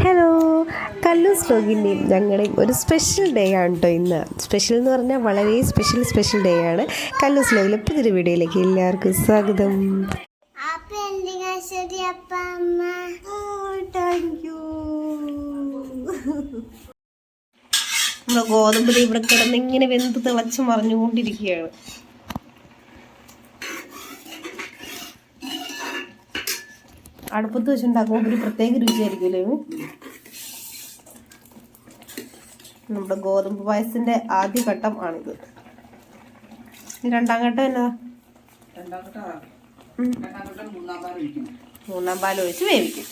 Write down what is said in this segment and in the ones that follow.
Hello കല്ലൂസ് സ്ലോഗിന്റെയും ഞങ്ങളുടെയും ഒരു special day ആണ് കേട്ടോ ഇന്ന്. സ്പെഷ്യൽ എന്ന് പറഞ്ഞാൽ വളരെ സ്പെഷ്യൽ സ്പെഷ്യൽ ഡേ ആണ്. കല്ലു സ്ലോഗിലെ പുതിയൊരു വീഡിയോയിലേക്ക് എല്ലാവർക്കും സ്വാഗതം. നമ്മുടെ ഗോതമ്പ് ഇവിടെ കിടന്ന് ഇങ്ങനെ വെന്ത് തിളച്ച് മറിഞ്ഞുകൊണ്ടിരിക്കുകയാണ്. അടുപ്പത്ത് വെച്ചുണ്ടാക്കുമ്പോൾ ഒരു പ്രത്യേക രുചിയായിരിക്കുമല്ലേ? നമ്മുടെ ഗോതമ്പ് പായസത്തിന്റെ ആദ്യ ഘട്ടം ആണിത്. രണ്ടാം ഘട്ടം എന്നാ. മൂന്നാം പാൽ ഒഴിച്ച് വേവിക്കും.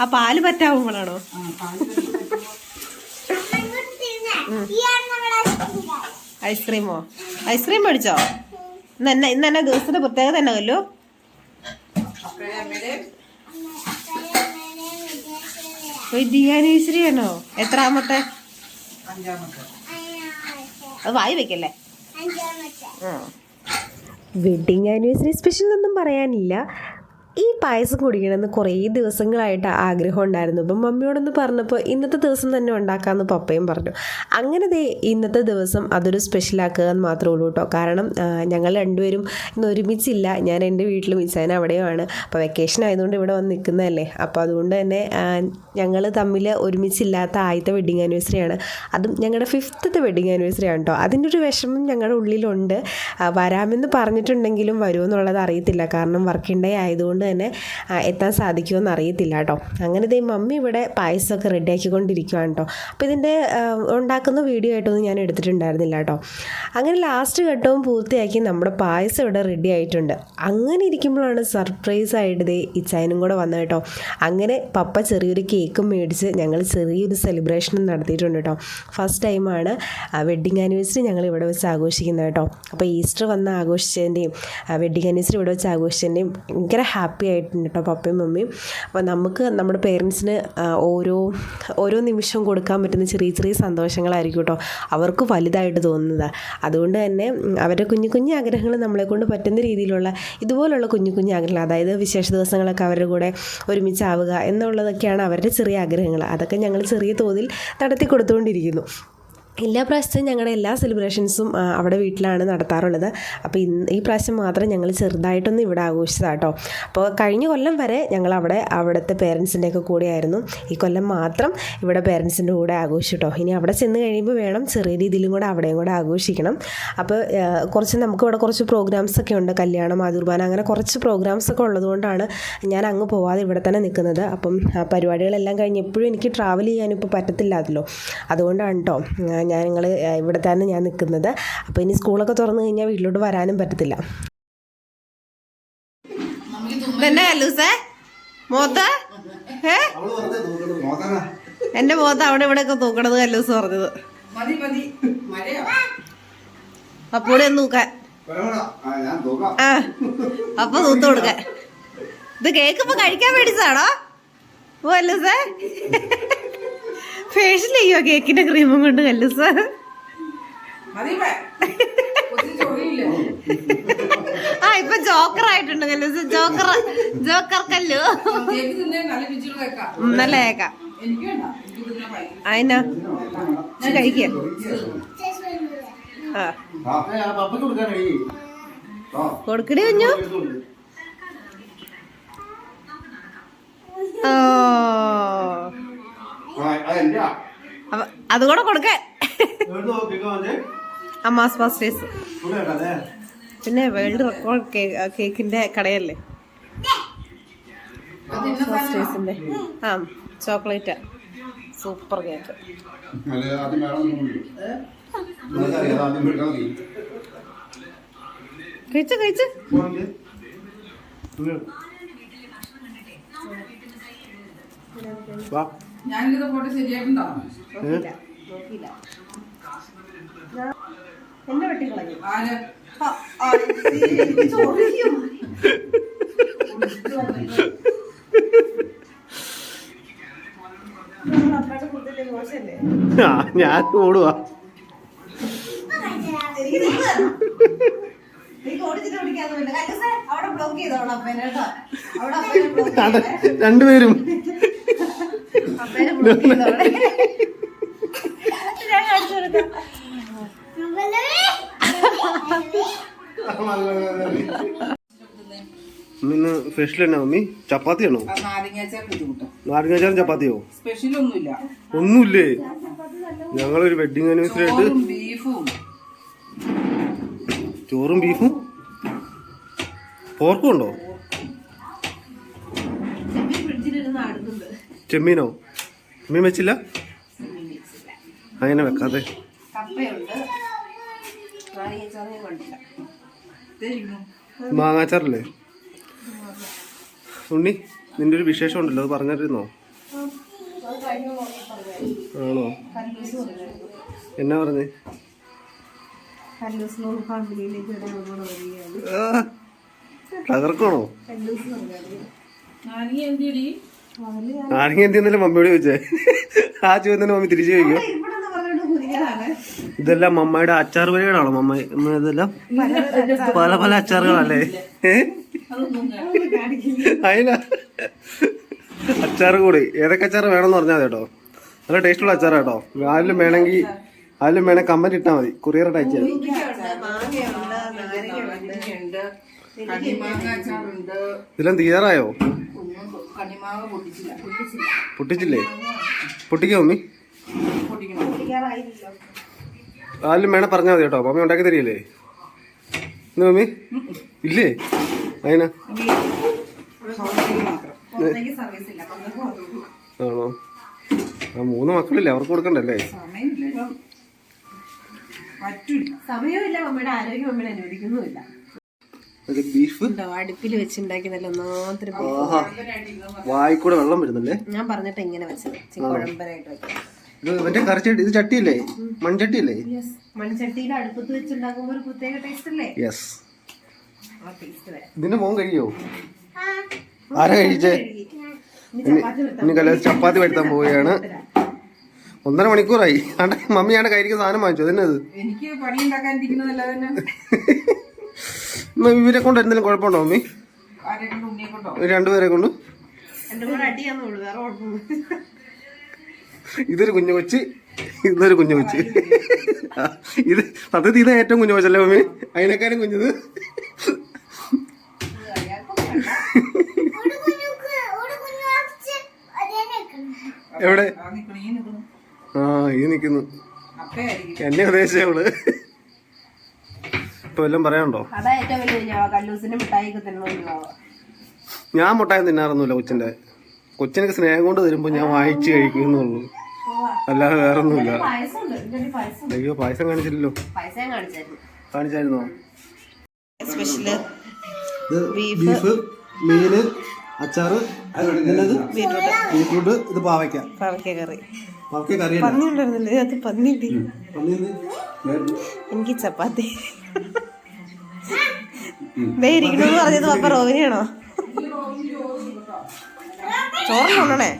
ആ പാൽ പറ്റാവുമ്പോഴാണോ? ഐസ്ക്രീമോ? ഐസ്ക്രീം മേടിച്ചോ? ഇന്ന് എന്നെ ഇന്ന് എന്നെ ദിവസത്തിന്റെ പ്രത്യേകത തന്നെ കല്ലോ? വിദ്യാനുശ്രീ ആണോ? എത്രാമത്തെ? അത് വായി വെക്കല്ലേ? അഞ്ചാമത്തെ. വെഡിങ് ആനിവേഴ്സറി സ്പെഷ്യൽ ഒന്നും പറയാനില്ല. ഈ പായസം കുടിക്കണമെന്ന് കുറേ ദിവസങ്ങളായിട്ട് ആഗ്രഹം ഉണ്ടായിരുന്നു. അപ്പം മമ്മിയോടൊന്ന് പറഞ്ഞപ്പോൾ ഇന്നത്തെ ദിവസം തന്നെ ഉണ്ടാക്കാമെന്ന് പപ്പയും പറഞ്ഞു. അങ്ങനെ ദേ ഇന്നത്തെ ദിവസം അതൊരു സ്പെഷ്യലാക്കുക എന്ന് മാത്രമേ ഉള്ളൂ കേട്ടോ. കാരണം ഞങ്ങൾ രണ്ടുപേരും ഇന്ന് ഒരുമിച്ചില്ല. ഞാൻ എന്റെ വീട്ടിലും ഇച്ചാൻ അവിടെയുമാണ്. അപ്പോൾ വെക്കേഷൻ ആയതുകൊണ്ട് ഇവിടെ വന്ന് നിൽക്കുന്നതല്ലേ. അപ്പോൾ അതുകൊണ്ട് തന്നെ ഞങ്ങൾ തമ്മിൽ ഒരുമിച്ചില്ലാത്ത ആദ്യത്തെ വെഡിങ് ആനിവേഴ്സറിയാണ് അതും ഞങ്ങളുടെ ഫിഫ്ത്തത്തെ വെഡിങ് ആനിവേഴ്സറി ആണ് കേട്ടോ. അതിന്റെ ഒരു വിഷമം ഞങ്ങളുടെ ഉള്ളിലുണ്ട്. വരാമെന്ന് പറഞ്ഞിട്ടുണ്ടെങ്കിലും വരുമെന്നുള്ളത് അറിയത്തില്ല. കാരണം വർക്കിംഗ് ഡേ ആയതുകൊണ്ട് തന്നെ എത്താൻ സാധിക്കുമെന്ന് അറിയത്തില്ല കേട്ടോ. അങ്ങനെ ദേ മമ്മി ഇവിടെ പായസമൊക്കെ റെഡിയാക്കിക്കൊണ്ടിരിക്കുകയാണ് കേട്ടോ. അപ്പോൾ ഇതിന്റെ ഉണ്ടാക്കുന്ന വീഡിയോ ആയിട്ടൊന്നും ഞാൻ എടുത്തിട്ടുണ്ടായിരുന്നില്ല കേട്ടോ. അങ്ങനെ ലാസ്റ്റ് ഘട്ടവും പൂർത്തിയാക്കി നമ്മുടെ പായസം ഇവിടെ റെഡി ആയിട്ടുണ്ട്. അങ്ങനെ ഇരിക്കുമ്പോഴാണ് സർപ്രൈസ് ആയിട്ട് ദേ ഇച്ചായനും കൂടെ വന്നത് കേട്ടോ. അങ്ങനെ പപ്പ ചെറിയൊരു കേക്കും മേടിച്ച് ഞങ്ങൾ ചെറിയൊരു സെലിബ്രേഷനും നടത്തിയിട്ടുണ്ട് കേട്ടോ. ഫസ്റ്റ് ടൈമാണ് വെഡ്ഡിങ് ആനിവേഴ്സറി ഞങ്ങൾ ഇവിടെ വെച്ച് ആഘോഷിക്കുന്നത് കേട്ടോ. അപ്പോൾ ഈസ്റ്റർ വന്ന് ആഘോഷിച്ചതിന്റെയും വെഡ്ഡിങ് ആനിവേഴ്സറി ഇവിടെ വെച്ച് ആഘോഷിച്ചതിന്റെയും ഭയങ്കര ഹാപ്പി ആയിട്ടുണ്ട് കേട്ടോ പപ്പയും മമ്മിയും. അപ്പോൾ നമുക്ക് നമ്മുടെ പേരൻസിന് ഓരോ ഓരോ നിമിഷം കൊടുക്കാൻ പറ്റുന്ന ചെറിയ ചെറിയ സന്തോഷങ്ങളായിരിക്കും കേട്ടോ അവർക്ക് വലുതായിട്ട് തോന്നുന്നത്. അതുകൊണ്ട് തന്നെ അവരുടെ കുഞ്ഞു കുഞ്ഞു ആഗ്രഹങ്ങൾ നമ്മളെ കൊണ്ട് പറ്റുന്ന രീതിയിലുള്ള ഇതുപോലുള്ള കുഞ്ഞു കുഞ്ഞു ആഗ്രഹങ്ങൾ അതായത് വിശേഷ ദിവസങ്ങളൊക്കെ അവരുടെ കൂടെ ഒരുമിച്ചാവുക എന്നുള്ളതൊക്കെയാണ് അവരുടെ ചെറിയ ആഗ്രഹങ്ങൾ. അതൊക്കെ ഞങ്ങൾ ചെറിയ തോതിൽ നടത്തി കൊടുത്തുകൊണ്ടിരിക്കുന്നു. എല്ലാ പ്രാവശ്യവും ഞങ്ങളുടെ എല്ലാ സെലിബ്രേഷൻസും അവിടെ വീട്ടിലാണ് നടത്താറുള്ളത്. അപ്പോൾ ഇന്ന് ഈ പ്രാവശ്യം മാത്രം ഞങ്ങൾ ചെറുതായിട്ടൊന്ന് ഇവിടെ ആഘോഷിച്ചതാണ് കേട്ടോ അപ്പോൾ കഴിഞ്ഞ കൊല്ലം വരെ ഞങ്ങൾ അവിടെ അവിടുത്തെ പേരൻസിന്റെ ഒക്കെ കൂടെയായിരുന്നു. ഈ കൊല്ലം മാത്രം ഇവിടെ പേരൻസിന്റെ കൂടെ ആഘോഷിച്ചു കേട്ടോ ഇനി അവിടെ ചെന്ന് കഴിയുമ്പോൾ വേണം ചെറിയ രീതിയിലും കൂടെ അവിടെയും കൂടെ ആഘോഷിക്കണം. അപ്പോൾ കുറച്ച് നമുക്ക് ഇവിടെ കുറച്ച് പ്രോഗ്രാംസ് ഒക്കെ ഉണ്ട്. കല്യാണം ആദുർബാന അങ്ങനെ കുറച്ച് പ്രോഗ്രാംസ് ഒക്കെ ഉള്ളതുകൊണ്ടാണ് ഞാൻ അങ്ങ് പോവാതെ ഇവിടെ തന്നെ നിൽക്കുന്നത്. അപ്പം പരിപാടികളെല്ലാം കഴിഞ്ഞ് എപ്പോഴും എനിക്ക് ട്രാവൽ ചെയ്യാനിപ്പോൾ പറ്റത്തില്ലാതല്ലോ. അതുകൊണ്ടാണ് കേട്ടോ ഞാൻ ഞങ്ങൾ ഇവിടെ തന്നെ ഞാൻ നിൽക്കുന്നത്. അപ്പോൾ ഇനി സ്കൂളൊക്കെ തുറന്നു കഴിഞ്ഞാൽ വീട്ടിലോട്ട് വരാനും പറ്റത്തില്ല. തന്നെ ലൂസേ? മോത്ത്? ഏ എന്റെ മോത്ത് അവിടെ ഇവിടെ ഒക്കെ തൂക്കണത് കല്ലൂസ് പറഞ്ഞത്. അപ്പൂടെ ഒന്ന് തൂക്കാൻ. ആ അപ്പൊ തൂത്ത് കൊടുക്കാൻ. ഇത് കേക്ക് ഇപ്പൊ കഴിക്കാൻ മേടിച്ചാണോ ഓ കല്ലൂസേ ഫേഷ്യൽ ചെയ്യോ കേക്കിന്റെ ക്രീമും കൊണ്ട് കല്ലു ചൊറിയില്ലേ? ആ ഇപ്പൊ ജോക്കർ ആയിട്ടുണ്ട് കല്ലൂസ് ജോക്കർ ജോക്കർ കല്ലു. നല്ല കേക്കാ. അതിനാ കഴിക്കാം. കൊടുക്കടി കുഞ്ഞു. ഓ. അതുകൂടെ കൊടുക്കാൻ അമ്മാസ് പാസ്റ്റേഴ്സ് പിന്നെ വേൾഡ് റെക്കോർഡ് കേക്കിന്റെ കടയല്ലേ? പാസ്റ്റേഴ്സിന്റെ ആ ചോക്ലേറ്റ്. Super cake. കഴിച്ചു കഴിച്ചു. ഞാനിത് പോട്ട് ശരിയായിട്ടുണ്ടോ. നോക്കിയില്ല. നോക്കിയില്ല. എന്നെ വെട്ടിക്കളഞ്ഞു. ആര്? ചൊറിയും ഞാൻ ഓടുവാ. രണ്ടുപേരും. ഇന്ന് സ്പെഷ്യൽ എന്നാ മമ്മി ചപ്പാത്തിയാണോ? നാരങ്ങാച്ചാറും ചപ്പാത്തിയോ? സ്പെഷ്യൽ ഒന്നുമില്ല. ഒന്നുമില്ലേ? ഞങ്ങളൊരു വെഡിങ് ആനിവേഴ്സറി ആയിട്ട് ചോറും ബീഫും പോർക്കും ഉണ്ടോ? ചെമ്മീനോ? ചെമ്മീൻ വെച്ചില്ല? അങ്ങനെ വെക്കാതെ. മാങ്ങാച്ചാറല്ലേ? ഉണ്ണി നിന്റെ ഒരു വിശേഷം ഉണ്ടല്ലോ അത് പറഞ്ഞിരുന്നോ ആണോ? എന്നാ പറഞ്ഞേ? തകർക്കണോ നാരങ്ങ എന്ത് എന്തെന്നല്ലേ മമ്മിയോട് ചോദിച്ചേ. ആ ചോദ്യം മമ്മി തിരിച്ചു ചോദിക്കും. ഇതെല്ലാം മമ്മയുടെ അച്ചാർ വരികളാണോ മമ്മ? ഇതെല്ലാം? പല പല അച്ചാറുകളല്ലേ? അതിന. അച്ചാർ കൂടി. ഏതൊക്കെ അച്ചാർ വേണമെന്ന് പറഞ്ഞാൽ കേട്ടോ. നല്ല ടേസ്റ്റുള്ള അച്ചാർ കേട്ടോ. ആരിലും വേണമെങ്കിൽ ആരിലും വേണമെങ്കിൽ കമന്റ് ഇട്ടാൽ മതി. കൊറിയർ അയച്ചു ഇതെല്ലാം തീരാറായോ പൊട്ടിച്ചില്ല. പൊട്ടിച്ചില്ലേ. പൊട്ടിക്കോ മമ്മി? ആരും വേണം പറഞ്ഞാൽ മതി കേട്ടോ. മമ്മി ഉണ്ടാക്കി തരില്ലേ എന്താ മമ്മി? ഇല്ലേ? അതിനാ ആണോ? ആ മൂന്ന് മക്കളില്ലേ? അവർക്ക് കൊടുക്കണ്ടല്ലേ? സമയമില്ല സമയമില്ല മമ്മിയുടെ. ആരോഗ്യം മമ്മിയുടെ അനുവദിക്കുന്നുമില്ല. ഒരു ബീഫ് അടുപ്പിൽ വെച്ചുണ്ടാക്കി നല്ല ഒന്നാമത്തെ വായിക്കൂടെ വെള്ളം വരുന്നല്ലേ ഞാൻ പറഞ്ഞിട്ട് ഇങ്ങനെ വെച്ചത്. കുഴമ്പനായിട്ട് വെക്കാം മറ്റേ കറിച്ചട്ടി ഇത് ചട്ടിയില്ലേ? മൺചട്ടിയില്ലേ? മൺചട്ടിയിൽ അടുപ്പത്ത് വെച്ചുണ്ടാക്കുമ്പോ ഒരു പ്രത്യേക ടേസ്റ്റ് അല്ലേ? യെസ് ആ ടേസ്റ്റ് വരാം. ഇതിന്റെ മോൻ കഴിയോ? ആരാ കഴിച്ചേ? ഇനി കല ചപ്പാത്തി വരുത്താൻ പോവുകയാണ്. ഒന്നര മണിക്കൂറായി. ആണ്ടെ മമ്മിയാണ് കയ്യിലേക്ക് സാധനം വാങ്ങിച്ചു അതെന്നത് എനിക്ക് പണി തന്നെ. ഇവരെ കൊണ്ട് എന്തെങ്കിലും കുഴപ്പമുണ്ടോ മമ്മി രണ്ടുപേരെ കൊണ്ട്? ഇതൊരു കുഞ്ഞു കൊച്ച് ഇതൊരു കുഞ്ഞു കൊച്ച്. ഇത് സത്യത്തിൽ ഇത് ഏറ്റവും കുഞ്ഞു കൊച്ചല്ലേ മമ്മി അതിനേക്കാളും കുഞ്ഞത്. എവിടെ? ആ ഈ നിക്കുന്നു. എന്നെ ഉദ്ദേശിച്ചേ അവൾ ഇപ്പൊ വല്ലതും പറയാനുണ്ടോ? അതാ ഏറ്റവും വലിയ കുഞ്ഞാവ കല്ലൂസിന്റെ മിഠായിക്ക് തന്നെ ഞാൻ മുട്ടായി തിന്നാറൊന്നുമില്ല കൊച്ചിന്റെ. കൊച്ചിനെ സ്നേഹം കൊണ്ട് തരുമ്പോ ഞാൻ വായിച്ചു കഴിക്കുന്നുള്ളൂ. അല്ലാതെ വേറെ ഒന്നുമില്ല പായസം അയ്യോ പായസം കാണിച്ചില്ലല്ലോ. പൈസ ഞാൻ കാണിച്ചായിരുന്നു? കാണിച്ചായിരുന്നോ സ്പെഷ്യൽ ബീഫ് മീന് അച്ചാറ് ബീറ്റ്റൂട്ട് ഇത് പാവയ്ക്ക. പാവയ്ക്ക കറി. പന്നി ഉണ്ടായിരുന്നില്ലേ അത് പന്നിണ്ട് പന്നി എനിക്ക് ചപ്പാത്തി. ദേ ഇരിക്കണമെന്ന് പറഞ്ഞത് പപ്പ റോവിനാണോ ചോറ് കൊണ്ടണേ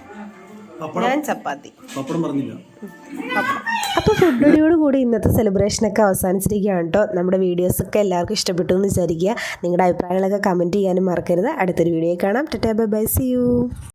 ഞാൻ ചപ്പാത്തി. പപ്പടം പറഞ്ഞില്ല. അപ്പോൾ ഫുഡോടിയോട് കൂടി ഇന്നത്തെ സെലിബ്രേഷനൊക്കെ അവസാനിച്ചിരിക്കുകയാണ് കേട്ടോ നമ്മുടെ വീഡിയോസൊക്കെ എല്ലാവർക്കും ഇഷ്ടപ്പെട്ടു എന്ന് വിചാരിക്കുക. നിങ്ങളുടെ അഭിപ്രായങ്ങളൊക്കെ കമന്റ് ചെയ്യാനും മറക്കരുത്. അടുത്തൊരു വീഡിയോ കാണാം. ടെ ബൈ ബൈ സി യു